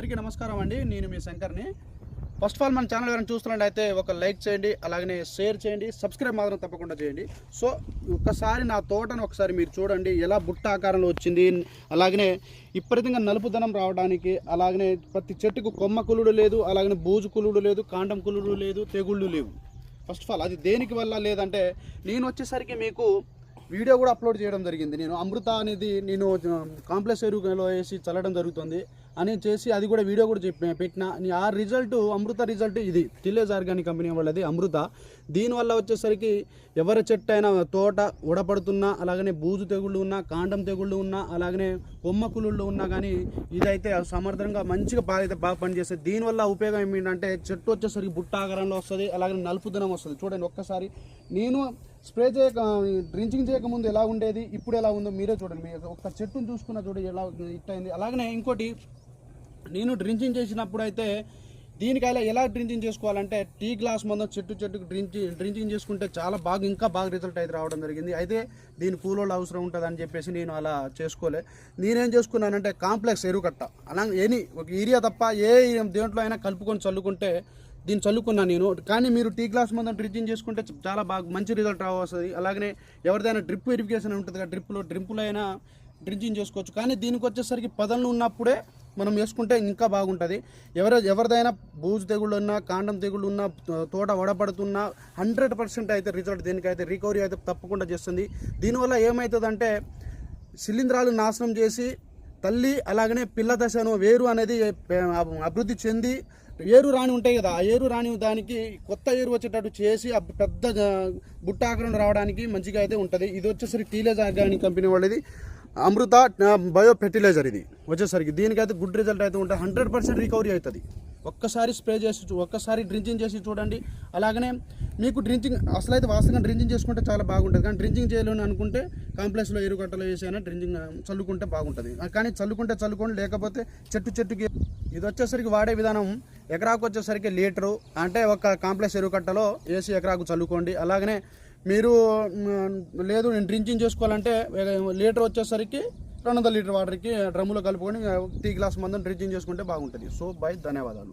అందరికీ నమస్కారం అండి. నేను మీ శంకర్ని. ఫస్ట్ ఆఫ్ ఆల్ మన ఛానల్ ఎవరైనా చూస్తున్నట్టయితే ఒక లైక్ చేయండి అలాగనే షేర్ చేయండి సబ్స్క్రైబ్ మాత్రం తప్పకుండా చేయండి. సో ఒక్కసారి నా తోటను ఒకసారి మీరు చూడండి ఎలా బుట్ట ఆకారంలో వచ్చింది అలాగనే విపరీతంగా నలుపుదనం రావడానికి అలాగనే ప్రతి చెట్టుకు కొమ్మ కులుడు లేదు అలాగనే బూజు కులుడు లేదు కాండం కులుడు లేదు తెగుళ్ళు లేవు. ఫస్ట్ ఆఫ్ ఆల్ అది దేనికి వల్ల లేదంటే నేను వచ్చేసరికి మీకు వీడియో కూడా అప్లోడ్ చేయడం జరిగింది. నేను అమృత అనేది నేను కాంప్లెక్స్ ఎరువులో వేసి చల్లడం జరుగుతుంది అని చేసి అది కూడా వీడియో కూడా చెప్పి పెట్టిన. ఆ రిజల్ట్ అమృత రిజల్ట్ ఇది. టిల్లేజ్ ఆర్గానిక్ కంపెనీ వాళ్ళది అమృత. దీనివల్ల వచ్చేసరికి ఎవరి చెట్టు అయినా తోట ఉడపడుతున్నా అలాగనే బూజు తెగుళ్ళు ఉన్నా కాండం తెగుళ్ళు ఉన్నా అలాగనే కొమ్మ కులుళ్ళు ఉన్నా కానీ ఇదైతే సమర్థంగా మంచిగా బాగా బాగా పనిచేస్తుంది. దీనివల్ల ఉపయోగం ఏమిటంటే చెట్టు వచ్చేసరికి బుట్ట ఆకారంలో వస్తుంది అలాగనే నలుపుదనం వస్తుంది. చూడండి ఒక్కసారి. నేను స్ప్రే చేయక డ్రించింగ్ చేయకముందు ఎలా ఉండేది ఇప్పుడు ఎలా ఉందో మీరే చూడండి. మీ ఒక చెట్టును చూసుకున్న చూడండి ఎలా ఇట్టయింది అలాగనే ఇంకోటి నేను డ్రించింగ్ చేసినప్పుడు అయితే దీనికైనా ఎలా డ్రింకింగ్ చేసుకోవాలంటే టీ గ్లాస్ మందం చెట్టు చెట్టుకు డ్రింకింగ్ డ్రింకింగ్ చేసుకుంటే చాలా బాగా ఇంకా బాగా రిజల్ట్ అయితే రావడం జరిగింది. అయితే దీని కూలోళ్ళు అవసరం ఉంటుంది అని చెప్పేసి నేను అలా చేసుకోలే. నేనేం చేసుకున్నానంటే కాంప్లెక్స్ ఎరుకట్ట. అలా ఎనీ ఒక ఏరియా తప్ప ఏ దేంట్లో అయినా కలుపుకొని చల్లుకుంటే దీన్ని చల్లుకున్నాను నేను. కానీ మీరు టీ గ్లాస్ మందం డ్రించింగ్ చేసుకుంటే చాలా బాగా మంచి రిజల్ట్ రావస్తుంది. అలాగనే ఎవరిదైనా డ్రిప్ వెరిఫికేషన్ ఉంటుంది కదా డ్రిప్లో డ్రిప్పులో అయినా డ్రించింగ్ చేసుకోవచ్చు. కానీ దీనికి వచ్చేసరికి పదళ్ళు ఉన్నప్పుడే మనం వేసుకుంటే ఇంకా బాగుంటుంది. ఎవరు ఎవరిదైనా బూజు తెగుళ్ళు ఉన్నా కాండం తెగుళ్ళు ఉన్నా తోట వడపడుతున్నా హండ్రెడ్ పర్సెంట్ అయితే రిజల్ట్ దీనికైతే రికవరీ అయితే తప్పకుండా చేస్తుంది. దీనివల్ల ఏమవుతుందంటే శిలీంధ్రాలు నాశనం చేసి తల్లి అలాగనే పిల్ల దశను వేరు అనేది అభివృద్ధి చెంది ఏరు రాణి ఉంటాయి కదా ఆ ఏరు రాణి దానికి కొత్త ఏరు వచ్చేటట్టు చేసి పెద్ద బుట్ట ఆకారం రావడానికి మంచిగా అయితే ఉంటుంది. ఇది వచ్చేసరికి టీలేజ్ ఆర్గానిక్ కంపెనీ వాళ్ళది. అమృత బయో ఫెర్టిలైజర్ ఇది వచ్చేసరికి. దీనికైతే గుడ్ రిజల్ట్ అయితే ఉంటుంది హండ్రెడ్ పర్సెంట్ రికవరీ అవుతుంది. ఒక్కసారి స్ప్రే చేసి ఒక్కసారి డ్రింకింగ్ చేసి చూడండి. అలాగనే మీకు డ్రింకింగ్ అసలు అయితే వాస్తవంగా డ్రింకింగ్ చేసుకుంటే చాలా బాగుంటుంది. కానీ డ్రింకింగ్ చేయలేను అనుకుంటే కాంప్లెక్స్లో ఎరుగట్టలో వేసైనా డ్రింకింగ్ చల్లుకుంటే బాగుంటుంది. కానీ చల్లుకుంటే చల్లుకోండి లేకపోతే చెట్టు చెట్టుకి ఇది వచ్చేసరికి వాడే విధానం ఎకరాకు వచ్చేసరికి లీటరు అంటే ఒక కాంప్లెక్స్ ఎరువు కట్టలో వేసి ఎకరాకు చల్లుకోండి. అలాగనే మీరు లేదు నేను డ్రింకింగ్ చేసుకోవాలంటే లీటర్ వచ్చేసరికి రెండు వందల లీటర్ వాటర్కి డ్రమ్ములో కలుపుకొని టీ గ్లాస్ మందం డ్రింకింగ్ చేసుకుంటే బాగుంటుంది. సో బై ధన్యవాదాలు.